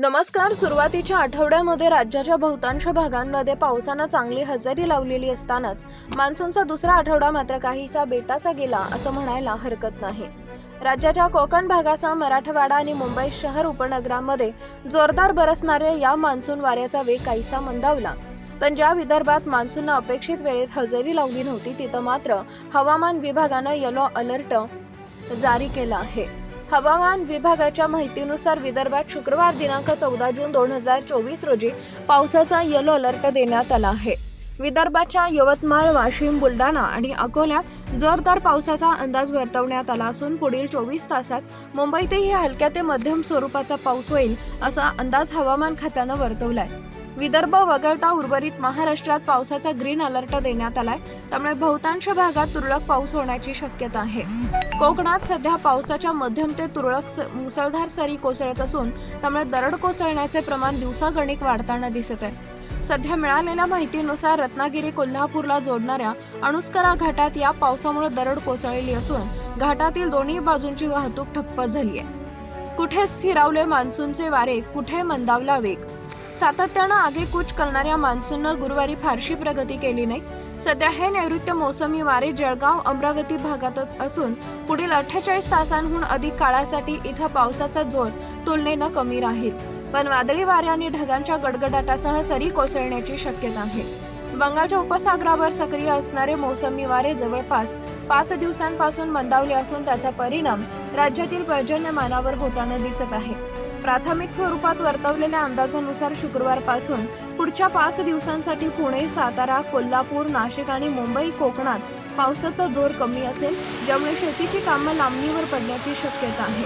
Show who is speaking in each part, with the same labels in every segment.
Speaker 1: नमस्कार. सुरुवातीच्या आठवड्यामध्ये राज्याच्या बहुतांश भागांमध्ये पावसानं चांगली हजेरी लावलेली असतानाच मान्सूनचा दुसरा आठवडा मात्र काहीसा बेताचा गेला असं म्हणायला हरकत नाही. राज्याच्या कोकण भागासह मराठवाडा आणि मुंबई शहर उपनगरांमध्ये जोरदार बरसणाऱ्या या मान्सून वाऱ्याचा वेग काहीसा मंदावला. पण ज्या विदर्भात मान्सूननं अपेक्षित वेळेत हजेरी लावली नव्हती तिथं मात्र हवामान विभागानं येलो अलर्ट जारी केला आहे. हवामान विभागाच्या माहितीनुसार विदर्भात शुक्रवार दिनांक चौदा जून दोन हजार चोवीस रोजी पावसाचा येलो अलर्ट देण्यात आला आहे. विदर्भाच्या यवतमाळ वाशिम बुलढाणा आणि अकोल्यात जोरदार पावसाचा अंदाज वर्तवण्यात आला असून पुढील चोवीस तासात मुंबईतही हलक्या ते मध्यम स्वरूपाचा पाऊस होईल असा अंदाज हवामान खात्यानं वर्तवला आहे विदर्भ वगळता उर्वरित महाराष्ट्रात पावसाचा ग्रीन अलर्ट देण्यात आलाय. त्यामुळे बहुतांश भागात तुरळक पाऊस होण्याची शक्यता आहे. कोकणात सध्या पावसाच्या मध्यम ते तुरळक स- मुसळधार सरी कोसळत असून त्यामुळे दरड कोसळण्याचे प्रमाण दिवसागणिक वाढताना दिसत आहे. सध्या मिळालेल्या माहितीनुसार रत्नागिरी कोल्हापूरला जोडणाऱ्या अणुस्करा घाटात या पावसामुळे दरड कोसळली असून घाटातील दोन्ही बाजूंची वाहतूक ठप्प झाली आहे कुठे स्थिरावले मान्सूनचे वारे कुठे मंदावला वेग? सातत्यानं आगेकूच करणाऱ्या मान्सूननं गुरुवारी फारशी प्रगती केली नाही. सध्या हे नैऋत्य मोसमी वारे जळगाव अमरावती भागातच असून पुढील अठ्ठेचाळीस तासांहून अधिक काळासाठी इथं पावसाचा जोर तुलनेनं कमी राहील. पण वादळी वाऱ्याने ढगांच्या गडगडाटासह सरी कोसळण्याची शक्यता आहे. बंगालच्या उपसागरावर सक्रिय असणारे मोसमी वारे जवळपास पाच दिवसांपासून मंदावले असून त्याचा परिणाम राज्यातील पर्जन्यमानावर होताना दिसत आहे. प्राथमिक स्वरूपात वर्तवलेल्या अंदाजानुसार शुक्रवारपासून पुढच्या पाच दिवसांसाठी पुणे सातारा कोल्हापूर नाशिक आणि मुंबई कोकणात पावसाचा जोर कमी असेल ज्यामुळे शेतीची कामं लांबणीवर पडण्याची शक्यता आहे.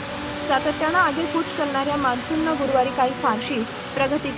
Speaker 1: सातत्यानं आगेकूच करणाऱ्या मान्सूननं गुरुवारी काही फारशी प्रगती